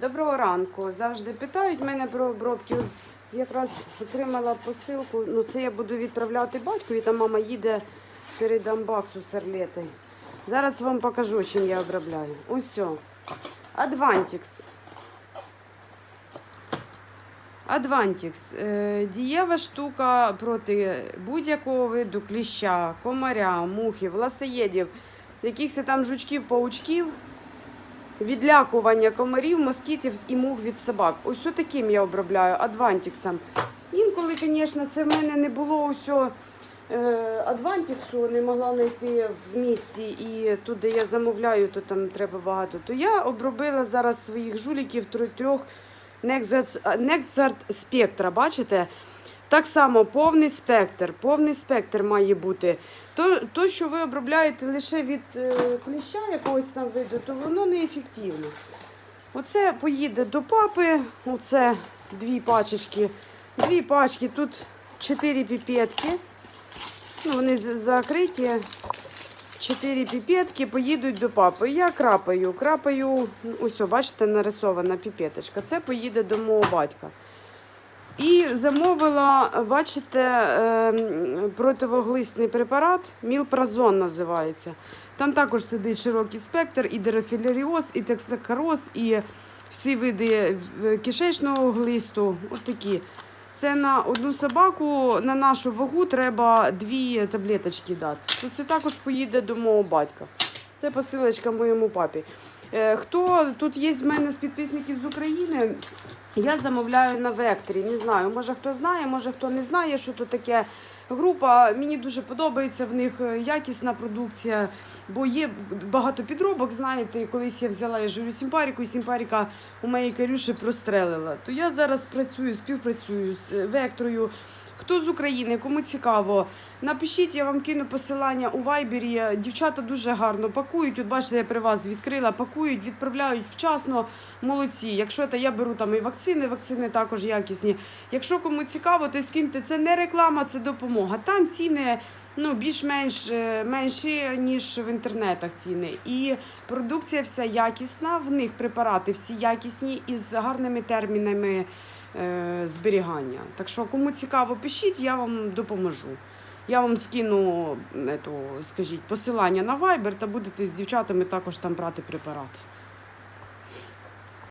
Доброго ранку. Завжди питають мене про обробки. Якраз отримала посилку. Ну, це я буду відправляти батькові, там мама їде передам баксу з Арлети. Зараз вам покажу, чим я обробляю. Ось. Адвантікс. Адвантікс. Е, Дієва штука проти будь-якого виду кліща, комаря, мухи, власоєдів, якихось там жучків, паучків відлякування комарів, москітів і мух від собак. Ось таким я обробляю адвантіксом. Інколи, звісно, це в мене не було усього е, адвантіксу, не могла знайти в місті. І тут, де я замовляю, то там треба багато. То я обробила зараз своїх жуліків тр- трьох Nexart Spectra, бачите? Так само повний спектр. Повний спектр має бути. То, то що ви обробляєте лише від е, кліща якогось там виду, то воно неефективно. Оце поїде до папи, оце дві пачечки. Дві пачки, тут чотири піпетки. Ну, вони закриті. Чотири піпетки поїдуть до папи. Я крапаю, крапаю, ось, бачите, нарисована піпеточка. Це поїде до мого батька. І замовила, бачите, ем, противоглисний препарат, мілпразон називається. Там також сидить широкий спектр, і дерофілеріоз, і тексакароз, і всі види е, кишечного глисту. От такі. Це на одну собаку, на нашу вагу треба дві таблеточки дати. Це також поїде до мого батька. Це посилочка моєму папі. Е, Хто тут є з мене з підписників з України? Я замовляю на векторі. Не знаю, може хто знає, може хто не знає, що тут таке група. Мені дуже подобається в них е, якісна продукція, бо є багато підробок. Знаєте, колись я взяла я журю сімпаріку, і сімпаріка у моєї карюші прострелила. То я зараз працюю, співпрацюю з векторою. Хто з України, кому цікаво, напишіть, я вам кину посилання у вайбері. Дівчата дуже гарно пакують. От бачите, я при вас відкрила, пакують, відправляють вчасно. Молодці. Якщо то я беру там і вакцини, вакцини також якісні. Якщо кому цікаво, то скиньте. Це не реклама, це допомога. Там ціни ну, більш-менш е, менші, ніж в інтернетах ціни. І продукція вся якісна, в них препарати всі якісні і з гарними термінами зберігання. Так що, кому цікаво, пишіть, я вам допоможу. Я вам скину ету, скажіть, посилання на Viber та будете з дівчатами також там брати препарат.